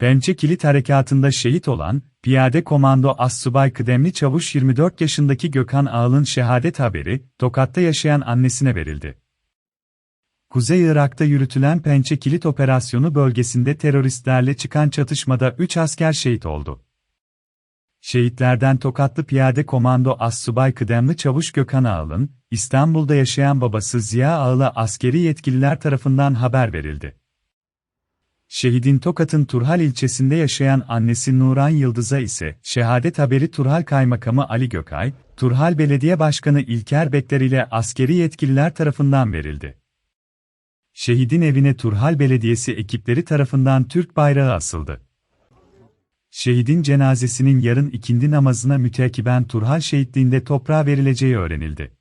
Pençe Kilit Harekatı'nda şehit olan, Piyade Komando Assubay Kıdemli Çavuş 24 yaşındaki Gökhan Ağal'ın şehadet haberi, Tokat'ta yaşayan annesine verildi. Kuzey Irak'ta yürütülen Pençe Kilit Operasyonu bölgesinde teröristlerle çıkan çatışmada 3 asker şehit oldu. Şehitlerden Tokatlı Piyade Komando Assubay Kıdemli Çavuş Gökhan Ağal'ın, İstanbul'da yaşayan babası Ziya Ağal'a askeri yetkililer tarafından haber verildi. Şehidin Tokat'ın Turhal ilçesinde yaşayan annesi Nuran Yıldız'a ise şehadet haberi Turhal Kaymakamı Ali Gökay, Turhal Belediye Başkanı İlker Bekler ile askeri yetkililer tarafından verildi. Şehidin evine Turhal Belediyesi ekipleri tarafından Türk bayrağı asıldı. Şehidin cenazesinin yarın ikindi namazına müteakiben Turhal şehitliğinde toprağa verileceği öğrenildi.